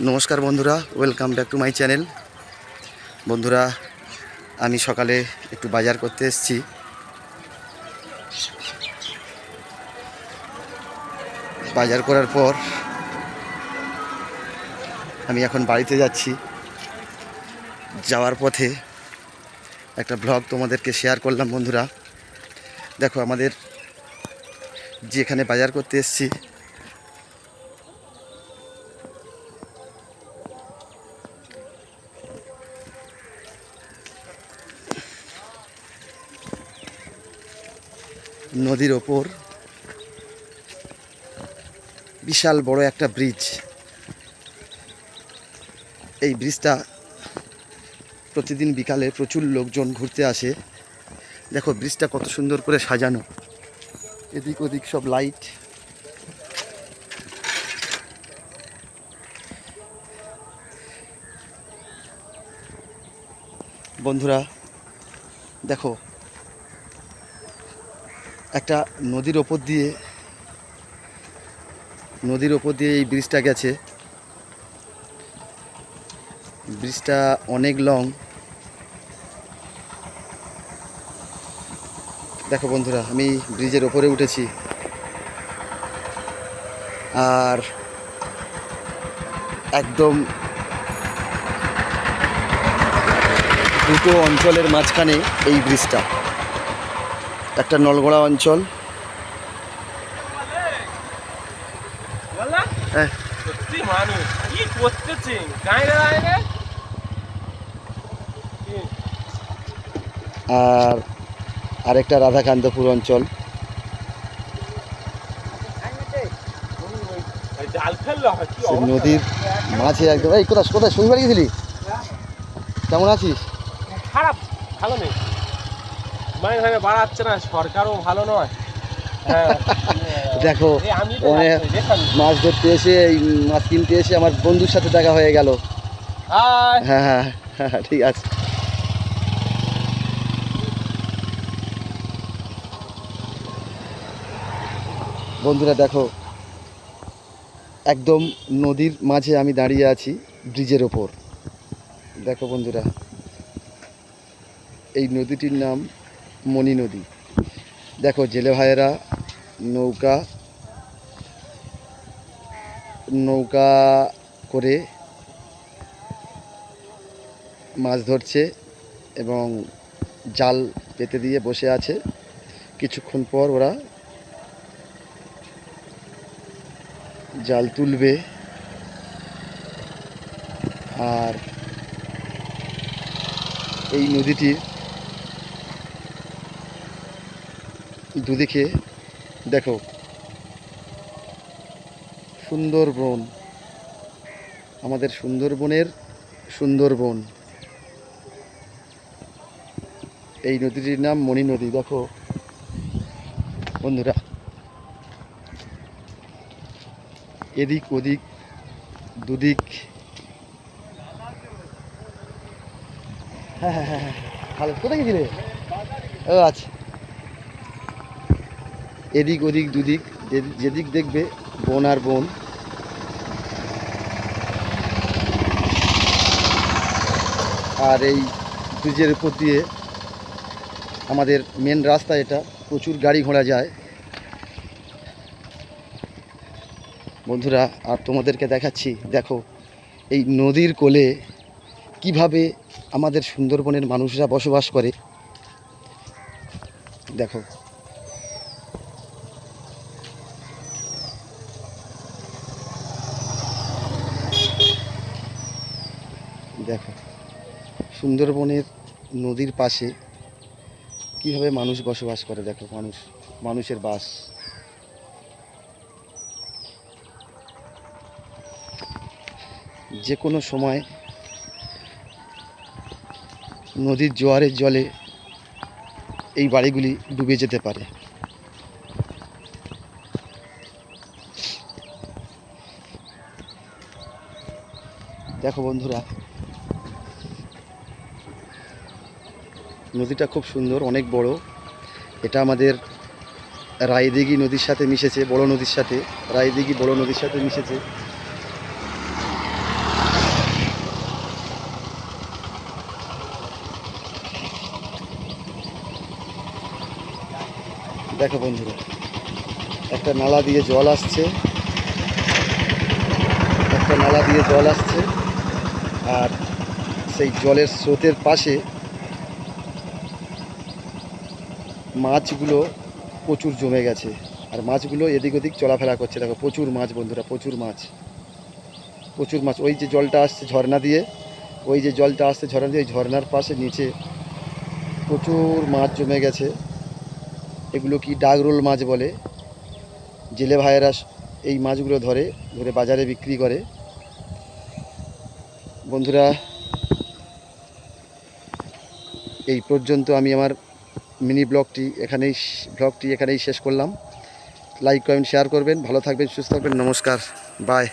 নমস্কার বন্ধুরা welcome back to my channel বন্ধুরা, আমি সকালে একটু বাজার করতে এসেছি। বাজার করার পর আমি এখন বাড়িতে যাচ্ছি। যাওয়ার পথে একটা ব্লগ তোমাদেরকে শেয়ার করলাম বন্ধুরা। দেখো, আমাদের যেখানে বাজার করতে এসেছি নদীর ওপর। বিশাল বড় একটা ব্রিজ এই ব্রিজটা প্রতিদিন বিকালে প্রচুর লোকজন ঘুরতে আসে। দেখো ব্রিজটা কত সুন্দর করে সাজানো। এদিক ওদিক সব লাইট বন্ধুরা, দেখো একটা নদীর ওপর দিয়ে, নদীর ওপর দিয়ে এই ব্রিজটা গেছে। ব্রিজটা অনেক লং দেখো বন্ধুরা, আমি ব্রিজের ওপরে উঠেছি। আর একদম দুটো অঞ্চলের মাঝখানে এই ব্রিজটা একটা নলগোড়া অঞ্চল। আর আরেকটা রাধাকান্তপুর অঞ্চল? নদীর মাঝে একদম এই কোথায় কোথায় শনিবার গেছিলি কেমন আছিস? খারাপ, ভালো নেই। মানে বাড়াচ্ছে না সরকারও ভালো নয়। হ্যাঁ। দেখো অনেক মাছ ধরতে এসে এই মাছ কিনতে এসে আমার বন্ধুর সাথে দেখা হয়ে গেল। হ্যাঁ হ্যাঁ হ্যাঁ ঠিক আছে। বন্ধুরা দেখো একদম নদীর মাঝে আমি দাঁড়িয়ে আছি ব্রিজের ওপর। দেখো বন্ধুরা এই নদীটির নাম মণি নদী। দেখো, জেলে ভাইয়েরা, নৌকা নৌকা করে মাছ ধরছে এবং জাল পেতে দিয়ে বসে আছে। কিছুক্ষণ পর ওরা জাল তুলবে আর এই নদীটির দুদিকে, দেখো সুন্দরবন আমাদের সুন্দরবনের সুন্দরবন। এই নদীটির নাম মণি নদী, দেখো। বন্ধুরা, এদিক ওদিক, দুদিক। হ্যাঁ হ্যাঁ হ্যাঁ হ্যাঁ ভালো কোথায় গেছিলে? ও আচ্ছা। এদিক ওদিক দুদিক যেদিক দেখবে বন আর বন। আর এই ব্রিজের উপর দিয়ে আমাদের মেন রাস্তা এটা, প্রচুর গাড়ি ঘোড়া যায়। বন্ধুরা, আর তোমাদেরকে দেখাচ্ছি, দেখো, এই নদীর কোলে কীভাবে আমাদের সুন্দরবনের মানুষরা বসবাস করে। দেখো। দেখো, সুন্দরবনের নদীর পাশে কীভাবে মানুষ বসবাস করে দেখো, মানুষ, মানুষের বাস। যে কোনো সময় নদীর জোয়ারের জলে এই বাড়িগুলি ডুবে যেতে পারে। দেখো বন্ধুরা নদীটা খুব সুন্দর, অনেক বড়। এটা আমাদের রায়দিঘি নদীর সাথে মিশেছে, বড় নদীর সাথে। রায়দিঘি বড় নদীর সাথে মিশেছে। দেখো বন্ধুরা, একটা নালা দিয়ে জল আসছে। একটা নালা দিয়ে জল আসছে। আর সেই জলের স্রোতের পাশে মাছগুলো প্রচুর জমে গেছে। আর মাছগুলো এদিক ওদিক চলাফেরা করছে। দেখো, প্রচুর মাছ বন্ধুরা, প্রচুর মাছ। প্রচুর মাছ। ওই যে জলটা আসছে ঝর্ণা দিয়ে, ওই যে জলটা আসছে ঝর্ণা দিয়ে, ওই পাশে নিচে প্রচুর মাছ জমে গেছে। এগুলো কি ডাগরোল মাছ বলে? জেলে ভাইয়েরা এই মাছগুলো ধরে ধরে বাজারে বিক্রি করে। বন্ধুরা, এই পর্যন্ত আমি আমার মিনি ব্লগটি এখানেই ব্লগটি এখানেই শেষ করলাম। লাইক কমেন্ট শেয়ার করবেন। ভালো থাকবেন, সুস্থ থাকবেন। নমস্কার। বাই